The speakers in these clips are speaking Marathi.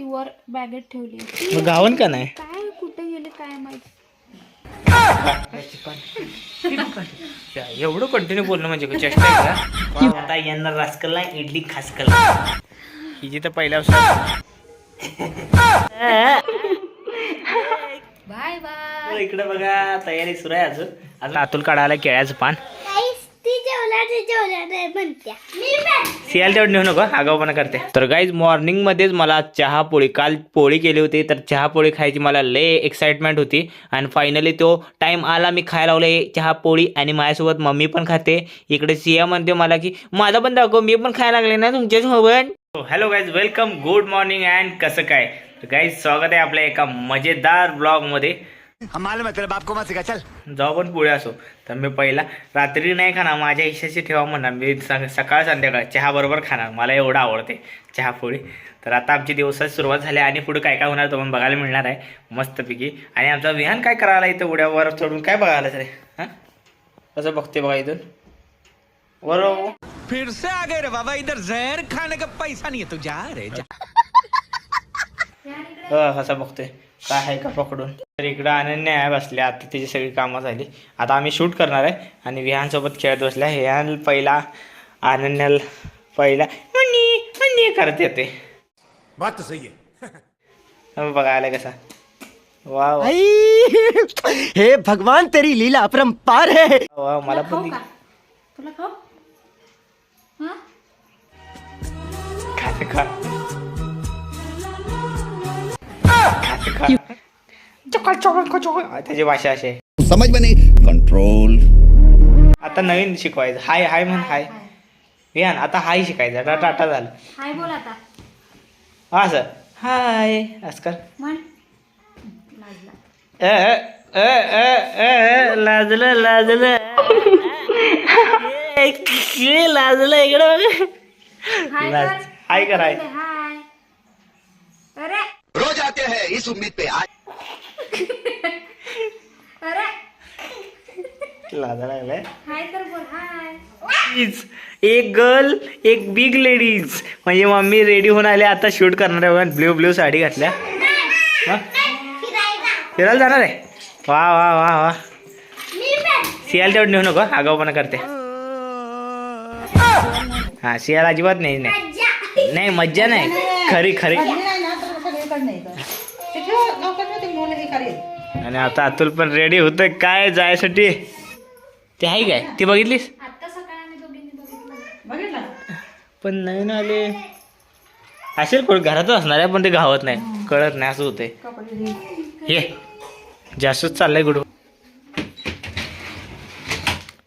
ती वर बॅगेत ठेवली मग गावन का नाही? काय कुठे गेले काय माहीत? एवढं कंटिन्यू बोलणं म्हणजे काय चेष्टा आहे का? आता यांना रासकलला इडली खास कला हिची तर पहिल्या बाय बाय. इकडे बघा तयारी सुरू आहे अजून. अजून आतूल काढायला केळ्याचं पान ती जेवला ती जेवला नाही म्हणत्या मी पण सियाल तेवढं नेऊ नको आगाऊपणा करते. तर गाईज मॉर्निंग मध्येच मला चहा पोळी काल पोळी केली होती तर चहा पोळी खायची मला लय एक्साइटमेंट होती. आणि फायनली तो टाइम आला मी खायला लावले चहा पोळी आणि माझ्यासोबत मम्मी पण खाते. इकडे सिया म्हणते मला की माझा पण दाखव मी पण खायला लागले ना तुमच्यासोबत. Hello guys welcome good morning and कसं काय? गाईज स्वागत आहे आपल्या एका मजेदार ब्लॉगमध्ये मालूम है तेरे बाप को मत सिखा चल। जाऊ पण पुढे असो. तर मी पहिला रात्री नाही खाणार माझ्या हिशाची ठेवा म्हणणार. मी स- सकाळ संध्याकाळ चहा बरोबर खाणार. मला एवढं आवडते चहा पोळी तर आता आमची दिवसाची सुरुवात झाली आणि पुढे काय काय होणार तो पण बघायला मिळणार आहे मस्तपैकी. आणि आमचा विहान काय करायला इथं उड्यावर चढून काय बघायला रे हां? कसं बघते बघा इथून. बरोबर फिर से आ गए रे बाबा इधर जहर खाने का पैसा नहीं है तू जा रे जा. अ, कसा बघतोय. काय आहे का पकडून? तर इकडं अनन्या आहे बसल्या. आता त्याची सगळी कामं झाली. आता आम्ही शूट करणार आहे. आणि विहानसोबत खेळत बसल्या. विहान पहिला अनन्याला पहिला. मन्नी मन्नी करत येते. बात सही है मग बघायला कसा. वा वा. हे भगवान तेरी लीला अपरंपार है. वा, मला पण तुला खाऊ? त्याची भाषा अशी आहे. समझ में नहीं कंट्रोल आता नवीन शिकवायचं. हाय हाय म्हण हाय. विहान आता हाय शिकायचं. आता टाटा झालं. हाय बोल आता. हा सर. हाय. अस्कर म्हण. लाजला लाजलं लाजलं. ए, किती लाजलं इकडं बघ. हाय लाज. कर हाय कर हाय. हाय. अरे. रोज आते हैं इस उम्मीद पे. आज लाजा लागलाय. हाय तर बोल हाय. प्लीज एक गर्ल एक बिग लेडीज म्हणजे मम्मी रेडी होऊन आले आता शूट करणार आहे बघा. ब्ल्यू ब्ल्यू साडी घातल्या. हा? फिरायला जाणार आहे? वा वा वा वा. सियाल तेवढं नेऊ नको. आगाऊपणा करते. हा सियाल अजिबात नाही नाही. नाही मज्जा नाही. खरी खरी. आणि आता अतुल पण रेडी होतोय. काय जायसाठी? ते आहे काय? ती बघितलीस? आता सकाळी आम्ही दोघींनी बघितलं. पण नवीन आले. असेल कोण? घरातच असणार आहे पण ते गावत नाही. कळत नाही असं होतंय. हे जास्तच चाललंय गुडू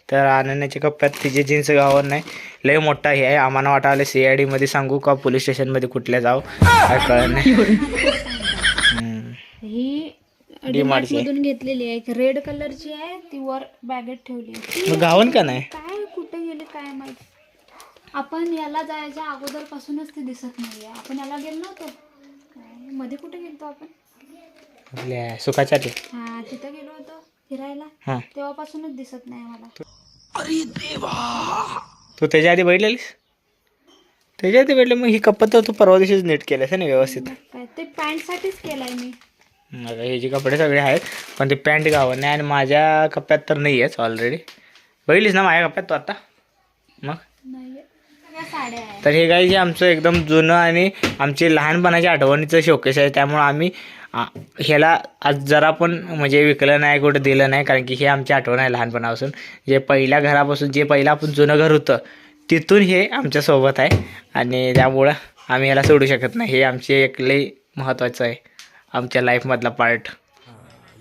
तर अनन्याच्या कप्प्यात तिचे जीन्स गावत नाही. लय मोठा हे आहे. आम्हाला वाटायला सी आयमध्ये सांगू का? पोलीस स्टेशनमध्ये कुठल्या जाऊ काय कळत नाही. डीमार्ट. मधून घेतलेली आहे. एक रेड कलरची आहे ती वर बॅगेत ठेवली आहे. मग गावन का नाही? काय कुठे गेले काय माहीत? आपण याला जायच्या अगोदर पासूनच ते दिसत नाहीये. आपण याला गेलो नव्हतो काय मध्ये कुठे गेलतो आपण? आपल्या सुखाच्या ते हा तिथं गेलो होतो फिरायला. हां. तेव्हापासूनच दिसत नाही मला तू त्याच्या आधी बघितलेलीस त्याच्या आधी भेटले मग ही कप्पत तर तू परवा दिवशीच नीट केलंस ना व्यवस्थित? काय ते पॅन्ट साठीच केलाय मी. मग हे जे कपडे सगळे आहेत पण ते पॅन्ट गावं नाही आणि माझ्या कप्प्यात तर नाही आहेच ऑलरेडी बघितलीस ना माझ्या कप्प्यात तू आता? मग? तर हे काही जे आमचं एकदम जुनं आणि आमचे लहानपणाच्या आठवणीचं शोकेस आहे. त्यामुळं आम्ही ह्याला आज जरा पण म्हणजे विकलं नाही कुठं दिलं नाही कारण की हे आमची आठवण आहे लहानपणापासून. जे पहिल्या घरापासून जे पहिलं आपण जुनं घर होतं तिथून हे आमच्यासोबत आहे. आणि त्यामुळं आम्ही ह्याला सोडू शकत नाही. हे आमचे एक लई महत्त्वाचं आहे. आमच्या लाईफमधला पार्ट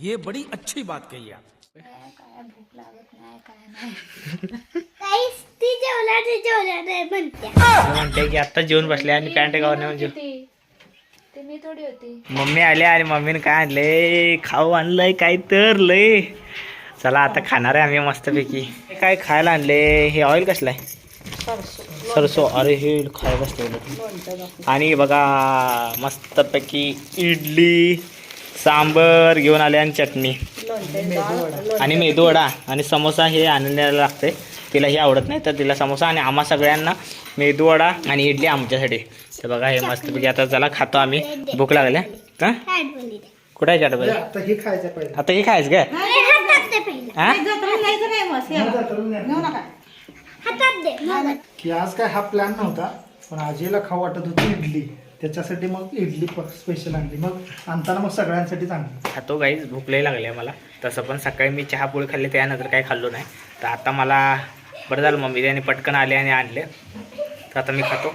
ये बड़ी अच्छी बात कही आप. ती जेवला ती जेवला नाही म्हणते की आत्ता जेवून बसले आणि पॅन्ट म्हणजे ते. मी थोडी होती. मम्मी आले आणि मम्मीने काय आणले? खाऊ आणलंय काय तर लय. चला आता खाणार आहे आम्ही मस्तपैकी. हे काय खायला आणले? हे ऑइल कसलं आहे? सरसो अरे हे खायला कसलं आणि बघा मस्तपैकी इडली सांबर घेऊन आले आणि चटणी. आणि मेदू वडा. आणि समोसा हे आणण्याला लागते. तिला ही आवडत नाही तर तिला समोसा आणि आम्हा सगळ्यांना मेदूवडा आणि इडली आमच्यासाठी. तर बघा हे मस्तपैकी आता चला खातो आम्ही. भूक लागल्या का कुठे आहे आता हे खायचं पहिलं. की आज काय हा प्लॅन नव्हता पण आजीला खाऊ वाटत होती इडली. त्याच्यासाठी मग इडली स्पेशल आणली. मग आणताना मग सगळ्यांसाठीच आणली खातो गाईच भूक लई लागली आहे मला. तसं पण सकाळी मी चहा पोळी खाल्ली त्यानंतर काही खाल्लो नाही. तर आता मला बरं झालं मम्मी त्याने पटकन आले आणि आणले. तर आता मी खातो.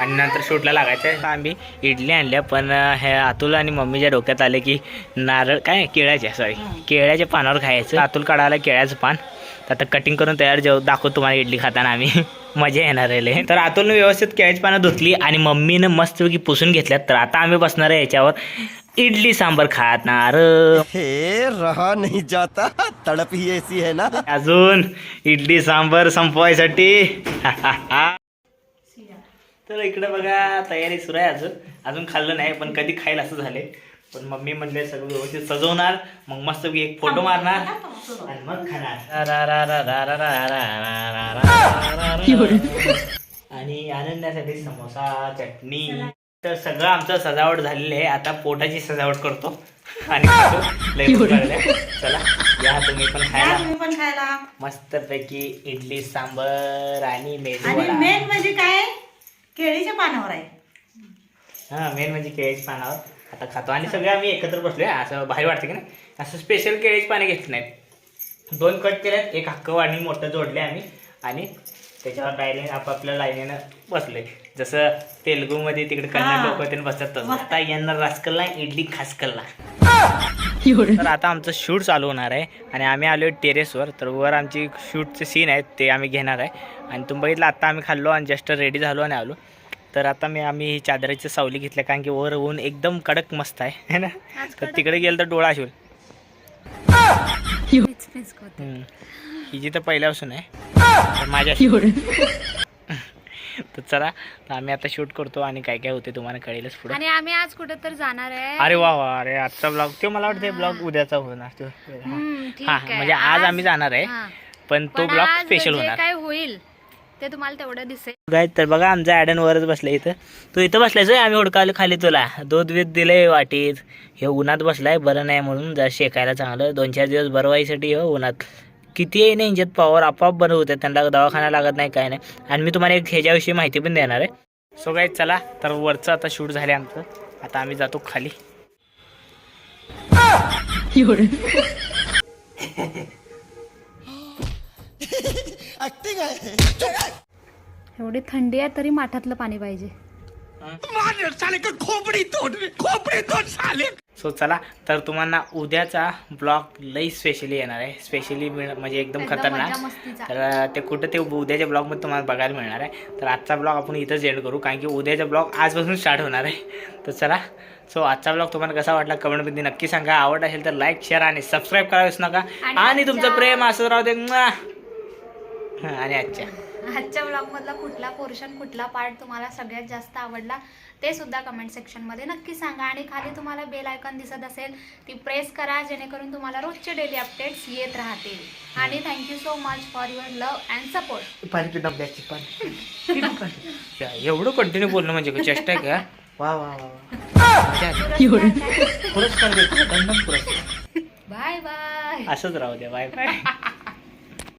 आणि नंतर शूटला लागायचं आहे. आम्ही इडली आणल्या पण हे अतुल आणि मम्मीच्या डोक्यात आले की नारळ काय केळ्याच्या सॉरी केळ्याच्या पानावर खायचं. अतुल काढायला केळ्याचं पान. आता कटिंग करून तयार जेव दाखवतो तुम्हाला इडली खाताना आम्ही. मजा येणार आहे. तर अतुलनं व्यवस्थित केळ्याची पानं धुतली आणि मम्मीनं मस्तपैकी पुसून घेतल्यात. तर आता आम्ही बसणार आहे याच्यावर. इडली सांबर खाणार. हे रहा नहीं जाता. तड़प ही ऐसी है ना. अजून इडली सांबर संपवायसाठी. तर इकडे बघा तयारी सुरू आहे अजून. अजून खाल्लं नाही पण कधी खाईल असं झाले पण मम्मी म्हणले सगळं व्यवस्थित सजवणार मग मस्त एक फोटो मारणार आणि मग खाणार. आणि आनंदासाठी समोसा चटणी. तर सगळं आमचं सजावट झालेलं आहे. आता पोटाची सजावट करतो. आणि चला या तुम्ही पण खायला. मस्त पैकी इडली सांबर आणि मेन म्हणजे काय? केळीच्या पानावर आहे. हा मेन म्हणजे केळीच्या पानावर. आता खातो. आणि सगळे आम्ही एकत्र बसलोय. असं भारी वाटतं की नाही. असं स्पेशल केळीची पाने घेतली नाहीत. दोन कट केलेत एक हक्क आणि मोठं जोडले आम्ही. आणि त्याच्यावर लाईनीने आपापल्या लाईनीनं बसले जसं तेलुगूमध्ये तिकडे कन्नड. लोक त्यांनी बसतात तसं. आता यांना रासकल्ला इडली खास कल्ला तर आता आमचं शूट चालू होणार आहे. आणि आम्ही आलो टेरेसवर. तर वर आमची शूटचे सीन आहेत ते आम्ही घेणार आहे. आणि तुम्ही बघितलं आता आम्ही खाल्लो आणि जस्ट रेडी झालो आणि आलो. तर आता मी आम्ही ही चादराची सावली घेतल्या कारण की वर ऊन एकदम कडक मस्त आहे है ना? तर तिकडे गेलं तर डोळा शिवल. हिची तर पहिल्यापासून आहे. माझ्या तर चला तर आम्ही आता शूट करतो आणि काय काय होते तुम्हाला कळेलच पुढे. आणि आम्ही आज कुठं तर जाणार आहे. अरे वा वा अरे आजचा ब्लॉग ते मला वाटतं ब्लॉग उद्याचा होणार. हा. म्हणजे आज आम्ही जाणार आहे. पण तो ब्लॉग आज स्पेशल होणार. काय होईल? ते तुम्हाला तेवढं दिसेल. काय तर बघा आमचा ॲडन वरच बसलाय इथं. तू इथं बसलायस होय? आम्ही हुडकावलं खाली तुला. दूध बीत दिलंय वाटीत. हे उन्हात बसलाय बरं नाही म्हणून जर शेकायला चांगलं. दोन चार दिवस बरवायसाठी हो उन्हात. किती आहे ना इंजत पॉवर आपोआप बरं होते त्यांना दवाखाना लागत नाही काय नाही. आणि मी तुम्हाला एक ह्याच्याविषयी माहिती पण देणार आहे. सो काय चला. तर वरचं आता शूट झाले आमचं. आता आम्ही जातो खाली. एवढी थंडी आहे तरी माठातलं पाणी पाहिजे. सो चला तर तुम्हाला उद्याचा ब्लॉग लई स्पेशली येणार आहे. स्पेशली म्हणजे एकदम खतरनाक. मजा मस्तीचा. तर ते कुठं ते उद्याच्या ब्लॉगमध्ये तुम्हाला बघायला मिळणार आहे. तर आजचा ब्लॉग आपण इथंच एंड करू कारण की उद्याचा ब्लॉग आजपासून स्टार्ट होणार आहे. तर चला सो आजचा ब्लॉग तुम्हाला कसा वाटला कमेंटमध्ये नक्की सांगा. आवड असेल तर लाईक शेअर आणि सबस्क्राईब करावेच नका. आणि तुमचं प्रेम असं राहू दे. आणि आजच्या. आजच्या ब्लॉग मधला कुठला पोर्शन कुठला पार्ट तुम्हाला सगळ्यात जास्त आवडला ते सुद्धा कमेंट सेक्शनमध्ये नक्की सांगा. आणि खाली तुम्हाला बेल आयकॉन दिसत असेल ती प्रेस करा जेणेकरून तुम्हाला रोजचे डेली अपडेट्स येत राहतील. आणि thank you so much for your love and support एवढं कंटिन्यू बोलणं म्हणजे चेष्टा आहे का? वा वा पुरस्कार बाय बाय असंच राहू द्या बाय बाय